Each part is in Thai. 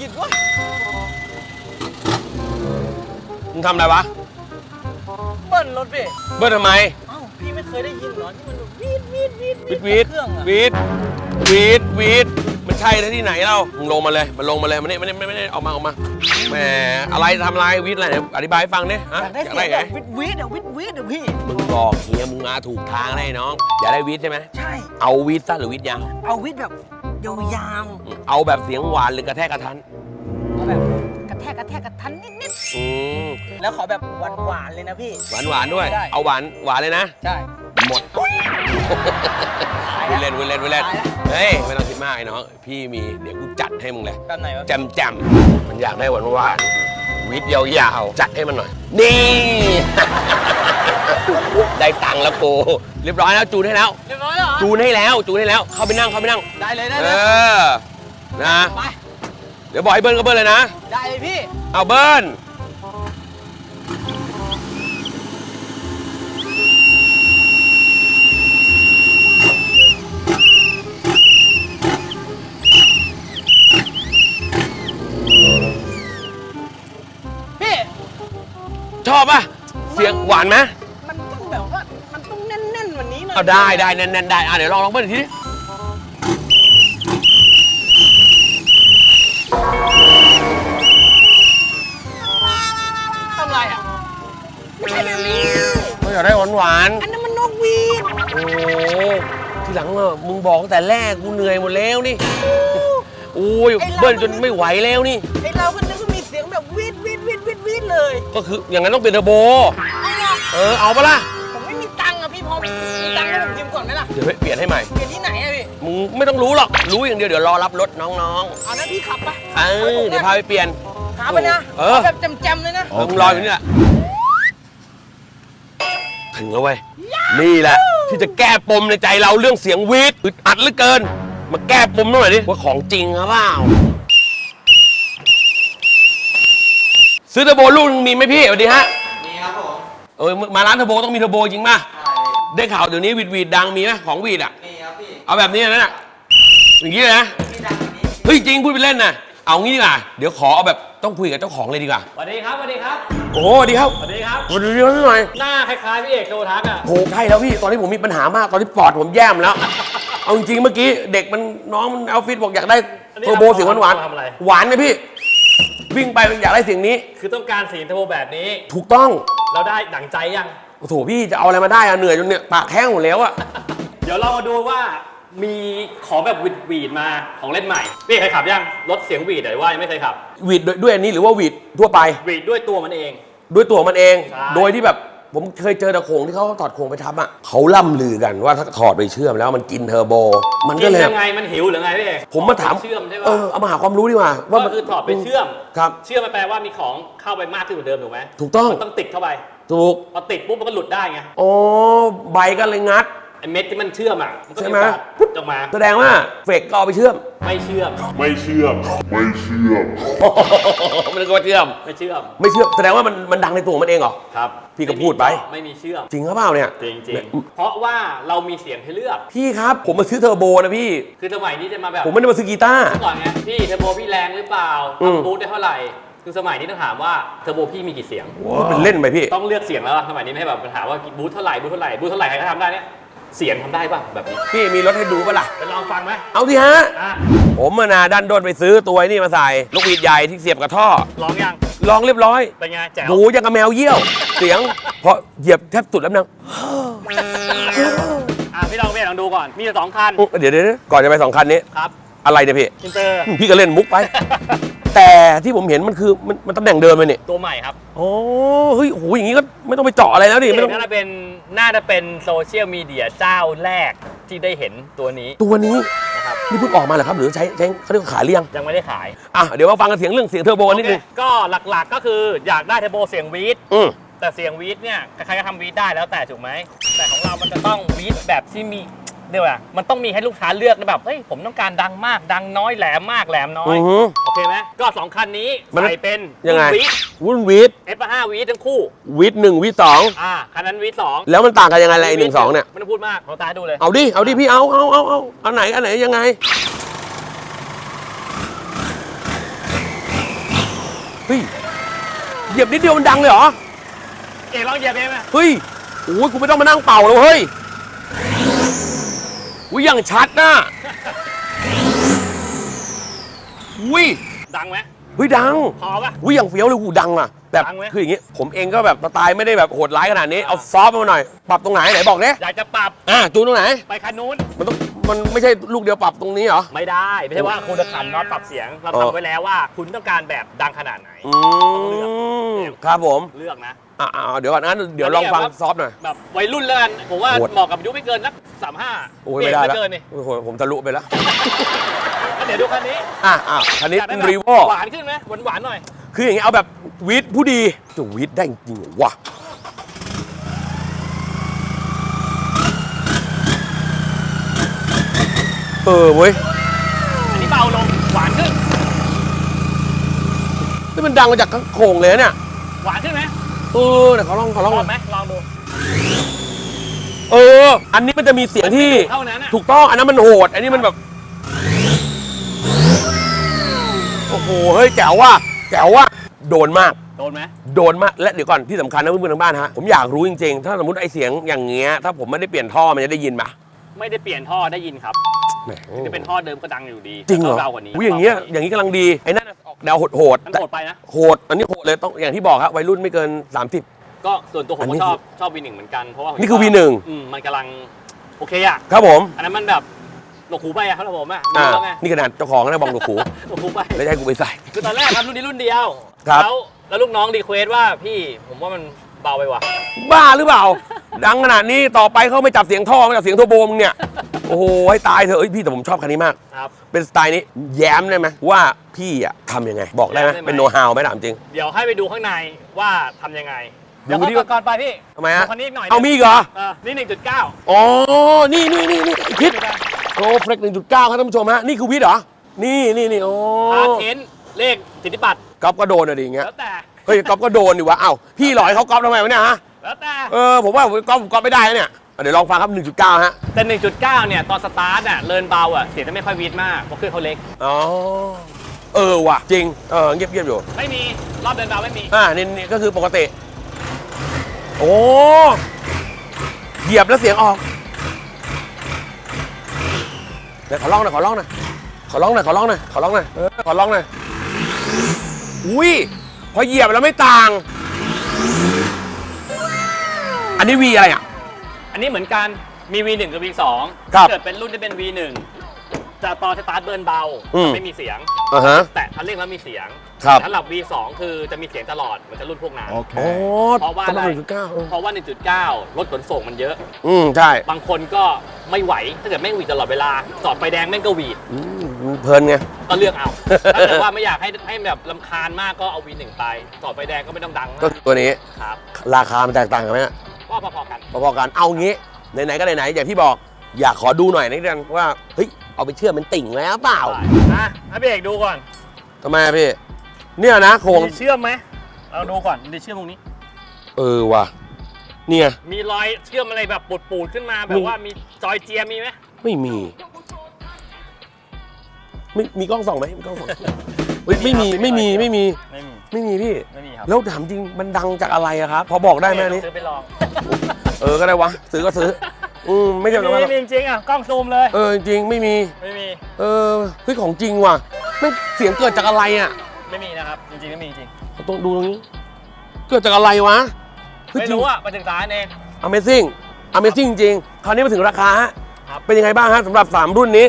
หงิดวะมึงทำอะไรวะ เบิ้ลรถพี่เบิ้ลทำไมเอ้าพี่ไม่เคยได้ยินเหรอที่มันแบบวีดวีดวีดวีดวีดเครื่องอะวีดวีดวีดมันใช่ที่ไหนเรามึงลงมาเลยมันลงมาเลยมันนี่มันนี่มันนี่ออกมาออกมาแหมอะไรทำอะไรวีดอะไรเนี่ยอธิบายให้ฟังดิฮะอยากได้อยากเสียได้งแบบวีดวีดอะวีดวีดอะพี่ มึงบอกเฮียมึงมาถูกทางเลยน้องอยากได้วีดใช่ไหมใช่ เอาวีดสั้นหรือวีดยาวเอาวีดแบบยาวเอาแบบเสียงหวานหรือกระแทกกระทัน เอาแบบกระแทกกระแทกกระทันนิดอืมๆแล้วขอแบบหวานๆเลยนะพี่ หวานหวานๆด้วย ได้ เอาหวานหวานเลยนะ ใช่หมดตายวิแล้วเล่นวิเล่นวิเล่นตายแล้ว เฮ้ยไม่ต้องคิดมากไอ้น้องพี่มีเดี๋ยวกูจัดให้มึงเลยแบบไหนวะแจมแจมมันอยากได้หวานหวานๆวิทย์ยาวๆจัดให้มันหน่อย นี่ ได้ตังค์แล้วกูเรียบร้อยแล้วจูนให้แล้ว เรียบร้อยแล้วเหรอจูนให้แล้วจูนให้แล้วเข้าไปนั่งเข้าไปนั่ง ได้เลยได้เอเลยอนะ ไป เดี๋ยวบอกให้เบิ้ลก็เบิ้ลเลยนะ ได้เลยพี่ เอาเบิ้ลพี่ ชอบป่ะ เสียงหวานไหมมันต้องแบบว่า มันต้องแน่นๆวันนี้หน่อยเอาได้ได้แน่นๆได้อะเดี๋ยวลองลองเบิ้ลอีกทีดิาอยากได้หวานหวานๆอันนั้นมันนกหวีดโอ้ทีหลังอะมึงบอกตั้งแต่แรกกูเหนื่อยหมดแล้วนี่โอ้ยเบิ้ลจนไม่ไหวแล้วนี่ ไอเราก็นึกว่ามีเสียงแบบวีดวีดวีดวีดวีดเลยก็คืออย่างนั้นต้องเป็นเทอร์โบ เอาล่ะเออเอาปะล่ะผมไม่มีตังค์อะพี่พอมีตังค์ให้ผมยืมก่อนไหมล่ะเดี๋ยวไปเปลี่ยนให้ใหม่ เปลี่ยนที่ไหนอะพี่มึงไม่ต้องรู้หรอก รู้อย่างเดียวเดี๋ยวรอรับรถน้องเอานั้นพี่ขับปะๆเออเดี๋ยวพาไปเปลี่ยน หาไปนะเออ เอาแบบจำๆเลยนะเออมึงรออยู่นี่แหละ ถึงแล้วเว้ยนี่แหละ ที่จะแก้ปมในใจเราเรื่องเสียงวีดอึดอัดเหลือเกิน มาแก้ปมหน่อยดิว่าของจริงหรือเปล่าซื้อเทอร์โบลูกนึงมีไหมพี่สวัสดีฮะมีครับผมเออมาร้านเทอร์โบต้องมีเทอร์โบจริงป่ะได้ข่าวเดี๋ยวนี้วีดวีดดังมีไหมของวีดอะมีครับพี่เอาแบบนี้นะน่ะอย่างนี้เลยนะพี่ดังอันนี้เฮ้ยจริงพูดไปเล่นนะ เอางี้ดีกว่าเดี๋ยวขอเอาแบบต้องคุยกับเจ้าของเลยดีกว่าสวัสดีครับสวัสดีครับโอ้โหสวัสดีครับสวัสดีครับ สวัสดีครับหน่อยหน้าคล้ายๆพี่เอกโททักอะ โหใช่แล้วพี่ตอนนี้ผมมีปัญหามากตอนนี้ปอดผมแย่มแล้ว เอาจริงๆเมื่อกี้เด็กมันน้องมันเอาฟิตบอกอยากได้อันนี้เทอร์โบเสียงหวานทำอะไร ๆหวานไหมพี่ วิ่งไปอยากได้เสียงนี้ คือต้องการเสียงเทอร์โบแบบนี้ ถูกต้องเราได้ดั่งใจยัง โอ้โหพี่จะเอาอะไรมาได้อะเหนื่อยจนเนี่ยปากแห้งหมดแล้วอะเดี๋ยวเรามาดูว่า มีของแบบวีดวีดมาของเล่นใหม่พี่เคยขับยังรถเสียงวีดหรือว่ายังไม่เคยขับหวีดด้วยด้วยอันนี้หรือว่าหวีดทั่วไปวีดด้วยตัวมันเอง ด้วยตัวมันเอง ใช่ โดยที่แบบผมเคยเจอตะโขงที่เขาถอดโขงไปทำอะเขาล่ำลือกันว่าถ้าถอดไปเชื่อมแล้วมันกินเทอร์โบ มันกิก็นเลย ยังไงมันหิวหรือไงพี่เอกผมมาถามเชื่อมใช่เอปะอเอามาหาความรู้ดีกว่าว่าก็มันคือถอดไปเชื่อม ครับ เชื่อมมันแปลว่ามีของเข้าไปมากขึ้นกว่าเดิมถูกไหมถูกต้อง มันต้องติดเข้าไปถูกพอติดปุ๊บมันก็หลุดได้ไง อ๋อใบก็เลยงัด ไอเม็ดที่มันเชื่อมอะมันก็ใช่มีไหม โอกาสพุดออกมา แสดงว่าเฟกก็เอาไปเชื่อม ไม่เชื่อม ไม่เชื่อมไม่เชื่อม มันก็ว่าเชื่อม ไม่เชื่อม ไม่เชื่อมแสดงว่ามันมันดังในตัวมันเองเหรอ ครับพี่ก็พูดไป ไม่มีเชื่อม จริงหรือเปล่าเนี่ยจริงจริงๆเพราะว่าเรามีเสียงให้เลือก พี่ครับผมมาซื้อเทอร์โบนะพี่ คือสมัยนี้จะมาแบบ ผมไม่ได้มาซื้อกีตาร์เมื่อก่อนไงพี่เทอร์โบพี่แรงหรือเปล่าอืม ทำบูทได้เท่าไหร่ คือสมัยนี้ต้องถามว่าเทอร์โบพี่มีกี่เสียงเป็นเล่นไปพี่ ต้องเลือกเสียงแล้วอะสมัยนี้ไม่ให้แบบถามว่าบูทเท่าไหร่บูทเท่าไหร่บูทเท่าไหร่ใครก็ทำได้เนี่ย เสียงทำได้ป่ะแบบนี้พี่มีรถให้ดูปะล่ะ ไปลองฟังไหมเอาสิฮะ อะผมมานาด้านด้นไปซื้อตัวไอ้นี่มาใส่ลูกหวีดใหญ่ที่เสียบกับท่อ ลองยังลองเรียบร้อย เป็นไงแจ๋ว หูยังกับแมวเยี่ยว เสียงพอเหยียบแทบสุดแล้วนังอะพี่ลองพี่ลองดูก่อน มีอยู่สองคัน อุ๊ยเดี๋ยวเดี๋ยวเดี๋ยวก่อนจะไปสองคันนี้ ครับ อะไรเนี่ยพี่ อินเตอร์ พี่ก็เล่นมุกไป แต่ที่ผมเห็นมันคือมันมันตำแหน่งเดิมเลยนี่ตัวใหม่ครับโอ้เฮ้ยโอ้โหอย่างงี้ก็ไม่ต้องไปเจาะอะไรแล้วดิเอไม่ต้องกน่าจะเป็นน่าจะเป็นโซเชียลมีเดียเจ้าแรกที่ได้เห็นตัวนี้ตัวนี้นะครับนี่เพิ่งออกมาเหรอครับ หรือใช้ใช้เขาเรียกว่าขายเรียงยังไม่ได้ขายอะเดี๋ยวมาฟังกันเสียงเรื่องเสียงเทอร์โบกันนิดนึงโอเคก็หลักๆก็คืออยากได้เทอร์โบเสียงวีดอืมแต่เสียงวีดเนี่ยใครๆก็ทำวีดได้แล้วแต่ถูกไหมแต่ของเรามันจะต้องวีดแบบที่มี เดี๋ยวอะมันต้องมีให้ลูกค้าเลือกนะแบบเฮ้ยผมต้องการดังมากดังน้อยแหลมมากแหลมน้อยอือหือโอเคไหมก็สองคันนี้มันใส่เป็นยังไง วีดวุ่นวีดเอฟห้าวีดทั้งคู่วีดหนึ่งวีดสองอ่าคันนั้นวีดสองแล้วมันต่างกันยังไงล่ะไอ้หนึ่งสองเนี่ย ไม่ต้องพูดมากเราตาให้ดูเลย เอาดิ เอาดิพี่ เอาเอาเอาเอาอันไหน อันไหนยังไง เฮ้ย เหยียบนิดเดียวมันดังเลยเหรอ เอกลองเหยียบเองไหมเฮ้ย โอ้ยกูไม่ต้องมานั่งเป่าแล้วเฮ้ย อุ้ยอย่างชัดนะอุ้ยดังไหมเฮ้ยดังพอปะ อุ้ยอย่างเฟี้ยวเลยหูดังอะแบบดังไหม คืออย่างงี้ ผมเองก็แบบสไตล์ไม่ได้แบบโหดร้ายขนาดนี้เอาซอฟต์มาหน่อยปรับตรงไหนไหนบอกเนี้ยอยากจะปรับอะจูนตรงไหน ไปคันนู้น มันต้องมันไม่ใช่ลูกเดียวปรับตรงนี้เหรอ ไม่ได้ ไม่ใช่ว่าคุณจะขันน็อตปรับเสียง เราเออ ทำไว้แล้วว่า คุณต้องการแบบดังขนาดไหน อืมครับผม เลือกนะ อะอะเดี๋ยวก่อนนั้นเดี๋ยวลองฟังซอฟต์หน่อย แบบวัยรุ่นแล้วกันผมว่าโหด เหมาะกับอายุไม่เกินสักสามห้าโอ้ยไม่ได้แล้วเกินนี่โอ้โหผมทะลุไปแล้วก็เดี๋ยวดูคันนี้อะอะคันนี้อยากได้เป็นแบบรีโวหวานขึ้นไหมหวานหวานๆหน่อยคืออย่างงี้เอาแบบวิทย์ผู้ดีจะวิทย์ได้จริงเหรอวะเออเว้ยอันนี้เบาลงหวานขึ้นนี่มันดังมาจากข้างโครงเลยนะเนี่ยหวานขึ้นไหม เออเดี๋ยวขอลองขอลองลองไหมลองดู เออ อันนี้มันจะมีเสียงที่เท่านั้นอะ ถูกต้องอันนั้นมันโหด อันนี้มันแบบ โอ้โหเฮ้ยแจ๋วว่ะแจ๋วว่ะโดนมาก โดนไหมโดนมากและเดี๋ยวก่อนที่สำคัญนะเพื่อนๆทางบ้านฮะผมอยากรู้จริงๆ ถ้าสมมติไอเสียงอย่างเงี้ยถ้าผมไม่ได้เปลี่ยนท่อมันจะได้ยินปะไม่ได้เปลี่ยนท่อได้ยินครับแหมจะเป็นท่อเดิมก็ดังอยู่ดีจริงเหรอแต่เบากว่านี้อุ้ยอย่างเงี้ยอย่างนี้กำลังดีไอ้นั่นน่ะออก แนวโหดมันๆแต่โหดไปนะโหด อันนี้โหดเลยต้องอย่างที่บอกครับวัยรุ่นไม่เกิน 30 ก็ส่วนตัวผมอันนี้ก็ชอบชอบ V1 เหมือนกันเพราะว่าผมนี่คือว่า V1 อืมมันกำลังโอเคอะครับผมอันนั้นมันแบบหนวกหูไปอะครับผมอะอ่ารู้แล้วไงนี่ขนาดเจ้าของนะบอกหนูขู่หนวกหูไปแล้วจะให้กูไปใส่ คือตอนแรกครับรุ่นนี้รุ่นเดียวครับ แล้วแล้วลูกน้องรีเควสว่าพี่ผมว่ามัน เบาไปว่ะบ้าหรือเปล่า ดังขนาดนี้ต่อไปเขาไม่จับเสียงท่อไม่จับเสียงโทรโบมึงเนี่ย โอ้โหให้ตายเถอะเอ้ยพี่แต่ผมชอบคันนี้มาก ครับ เป็นสไตล์นี้แย้มได้ไหมว่าพี่อะทำยังไง บอกได้ไหมแย้มได้ไหม เป็นโน้ตฮาวไหมถามจริง เดี๋ยวให้ไปดูข้างในว่าทำยังไงดูเดี๋ยวดิ ก่อนก่อนไปพี่ทำไมฮะดูคันนี้อีกหน่อยเอามีอีกเหรอเออนี่หนึ่งจุดเก้าอ๋อนี่นี่นี่นี่คิดโกเฟล็กหนึ่งจุดเก้าครับท่านผู้ชมฮะนี่คือวิทย์เหรอนี่นี่นี่โอ้พาเทนเลขสิทธิบัตร ก๊อฟก็โดนอะดิอย่างเงี้ยแล้วแต่ เฮ้ยก๊อฟก็โดนดิวะเอ้าพี่หลอยเขาก๊อฟทำไมวะเนี่ยฮะแล้วแต่ เออผมว่าผมก๊อฟผมก๊อฟไม่ได้นะเนี่ยอะเดี๋ยวลองฟังครับ1.9ฮะแต่ 1.9 เนี่ย ตอนสตาร์ทอะเลินเบาอะเสียงจะไม่ค่อยวีดมากเพราะเครื่องเขาเล็ก อ๋อเออว่ะจริงเออเงียบเงียบๆอยู่ไม่มีรอบเดินเบาไม่มีอ่านี่นี่ก็คือปกติ โอ้เหยียบแล้วเสียงออกเดี๋ยวขอร้องหน่อยขอร้องหน่อยขอร้องหน่อยขอร้องหน่อยขอร้องหน่อยเออขอร้องหน่อยอุ้ย พอเหยียบแล้วไม่ต่าง อันนี้วีอะไรอะ อันนี้เหมือนกันมี V1 กับ V2 ครับถ้าเกิดเป็นรุ่นที่เป็น V1 จะตอนสตาร์ทเบิร์นเบาอืมไม่มีเสียง อ่าฮะ แต่คันเร่งแล้วมีเสียงครับแต่สำหรับ V2 คือจะมีเสียงตลอดเหมือนจะรุ่นพวกนั้นโอ้เพราะว่าตำอะไรหนึ่งจุดเก้าเออเพราะว่า 1.9 รถขนส่งมันเยอะ อืม ใช่ บางคนก็ไม่ไหว ถ้าเกิดแม่งหวีดตลอดเวลา จอดไฟแดงแม่งก็หวีด อืม เพลินไง ก็เลือกเอา ถ้าเกิดว่าไม่อยากให้ให้แบบลำคาญมากก็เอา V1 ไปจอดไฟแดงก็ไม่ต้องดังก็มากคือตัวนี้ครับราคามันแตกต่างกันไหมฮะว่าพอๆกัน พอๆกันเอางี้ไหนๆก็ไหนๆอย่างที่บอกอยากขอดูหน่อยนิดนึงว่าเฮ้ยเอาไปเชื่อมเป็นติ่งแล้วเปล่าอะให้พี่เอกดูก่อนทำไมอะพี่ เนี่ยนะโครงมีเชื่อมไหมเราดูก่อนมีเชื่อมตรงนี้ เออว่ะเนี่ย มีรอยเชื่อมอะไรแบบปูดๆขึ้นมาแบมี บว่ามีจอยเจียมีไหมไม่มี ไม่มีกล้องส่องไหมมีกล้องส่องเฮ้ยไม่มีไม่มีไม่มีไม่มีไม่มีพี่ ไม่มีครับแล้วถามจริงมันดังจากอะไรอะครับ พอบอกได้ไหมอันนี้ ซื้อไปลองเออก็ได้วะซื้อก็ซื้ออืมไม่ไม่จำเป็นว่ามีจริงๆอะกล้องซูมเลยเออจริงๆไม่มี ไม่มีเออเฮ้ยของจริงว่ะไม่เสียงเกิดจากอะไรอะไม่มีนะครับจริงๆไม่มีจริงต้องดูตรงนี้ เกิดจากอะไรวะเฮ้ยไม่จริงรู้อะมาถึงตาเอง Amazing Amazing จริงคราวนี้มาถึงราคาฮะครับเป็นยังไงบ้างฮะสำหรับ 3 รุ่นนี้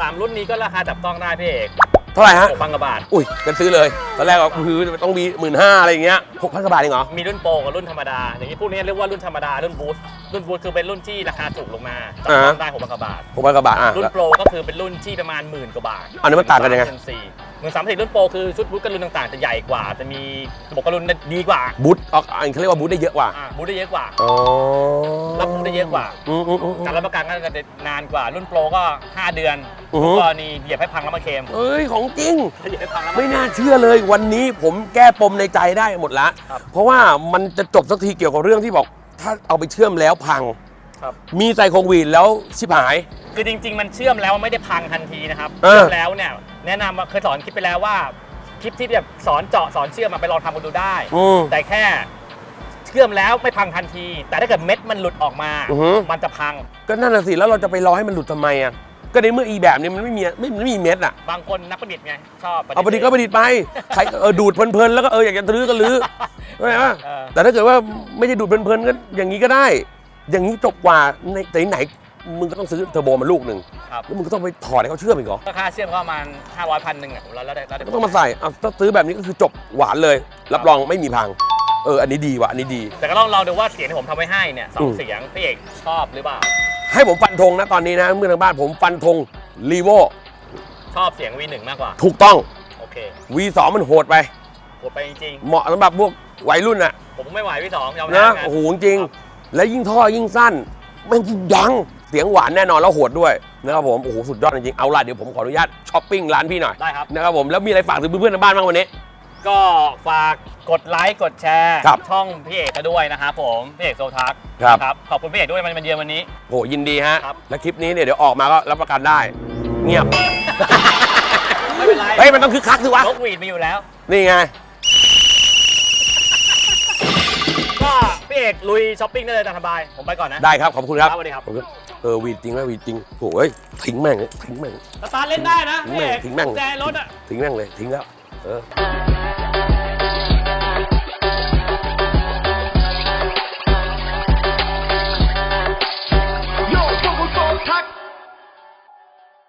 สามรุ่นนี้ก็ราคาจับต้องได้พี่เอกเท่าไหร่ฮะหกพันกว่าบาท อุ้ยกันซื้อเลยตอนแรกก็คือต้องมีหมื่นห้าอะไรอย่างเงี้ยหกพันกว่าบาทเองเหรอ มีรุ่นโปรกับรุ่นธรรมดา อย่างนี้พวกนี้เรียกว่ารุ่นธรรมดา รุ่นบูสต์รุ่นบูสต์คือเป็นรุ่นที่ราคาถูกลงมาจับต้องได้หกพันกว่าบาทหกพันกว่าบาทอะรุ่นแล้วโปรก็คือเป็นรุ่นที่ประมาณหมื่นกว่าบาทอันนี้มันต่างกันยังไง หมื่นสี่หมื่นสามสี่รุ่นโปรคือชุดบูทกับรุ่นต่างๆจะใหญ่กว่า จะมีระบบกระลุนดีกว่าบูทอ๋ออันเขาเรียกว่าบูทได้เยอะกว่าอ่าบูทได้เยอะกว่าอ๋อรับบูทได้เยอะกว่า อืมอืมอืม การรับประกันก็จะนานกว่ารุ่นโปรก็ 5 เดือนอือฮึ กรณีเหยียบให้พังแล้วมาเคลมเอ้ยของจริง เหยียบให้พังแล้วไม่น่าเชื่อเลยวันนี้ผมแก้ปมในใจได้หมดละ ครับ เพราะว่ามันจะจบสักทีเกี่ยวกับเรื่องที่บอก ถ้าเอาไปเชื่อมแล้วพัง ครับ มีใส่โครงวีดแล้วชิบหาย คือจริง ๆ มันเชื่อมแล้วมันไม่ได้พังทันทีนะครับเออ เชื่อมแล้วเนี่ย แนะนำว่าเคยสอนคลิปไปแล้วว่าคลิปที่แบบสอนเจาะสอนเชื่อมมาไปลองทำกันดูได้ อืม แต่แค่เชื่อมแล้วไม่พังทันที แต่ถ้าเกิดเม็ดมันหลุดออกมา อือฮึ มันจะพัง ก็นั่นน่ะสิแล้วเราจะไปรอให้มันหลุดทำไมอะก็ในเมื่ออีแบบนี้มันไม่มีไม่ไม่มีเม็ดอะบางคนนักประดิษฐ์ไงชอบเอาประดิษฐ์ก็ประดิษฐ์ไปใครเออดูดเพลินๆแล้วก็เอออยากจะลื้อก็ลื้อใช่ไหมเออแต่ถ้าเกิดว่าไม่ใช่ดูดเพลินๆก็อย่างนี้ก็ได้ อย่างนี้จบกว่าในแต่ไหนๆ มึงก็ต้องซื้อเทอร์โบมาลูกหนึ่งครับ แล้วมึงก็ต้องไปถอดให้เขาเชื่อมอีกเหรอราคาเชื่อมก็ประมาณ500พันหนึ่งอะแล้วแล้วได้แล้วได้ก็ต้องมาใส่เอาถ้าซื้อแบบนี้ก็คือจบหวานเลย รับรองไม่มีพัง เออ อันนี้ดีว่ะ อันนี้ดี แต่ก็ลองลองดูว่าเสียงที่ผมทำไว้ให้เนี่ยสออืงมเสียงพี่เอกชอบหรือเปล่า ให้ผมฟันธงนะตอนนี้นะเมื่อทางบ้านผมฟันธงรีโวชอบเสียง V1 มากกว่า ถูกต้อง โอเค V2 มันโหดไป กดไปจริงเหมาะสำหรับพวกวัยรุ่นอะ ๆ ผมไม่ไหวพี่สองยอมนะแพ้โอ้โหจริงๆและยิ่งท่อยิ่งสั้นแมันยิ่งดัง เสียงหวานแน่นอนแล้วโหดด้วยนะครับผมโอ้โหสุดยอดจริงๆเอาล่ะเดี๋ยวผมขออนุญาตช้อปปิ้งร้านพี่หน่อยได้ครับ นะครับผมแล้วมีอะไรฝากถึงเพื่อนๆทางบ้านบ้างวันนี้ ก็ฝากกดไลค์กดแชร์ ครับช่องพี่เอกก็ด้วยนะครับผมพี่เอกโซทักครับครับขอบคุณพี่เอกด้วยมันมันเยือนวันนี้ โหยินดีฮะ ครับ และคลิปนี้เนี่ยเดี๋ยวออกมาก็รับประกันได้ เงียบ ไม่เป็นไรเฮ้ยมันต้องคึกคักสิวะนกหวีดมีอยู่แล้ว นี่ไง ก็พี่เอกลุยช้อปปิ้งได้เลยตามสบาย ผมไปก่อนนะ ได้ครับขอบคุณครับครับสวัสดีครับ ขอณ เออวีดจริงนะวีดจริงโอ้ยทิ้งแม่งเลยทิ้งแม่ง สตาร์ทเล่นได้นะพี่เอกทิ้งแม่ง กุญแจรถอะ ทิ้งแม่งเลยทิ้งแล้วเออ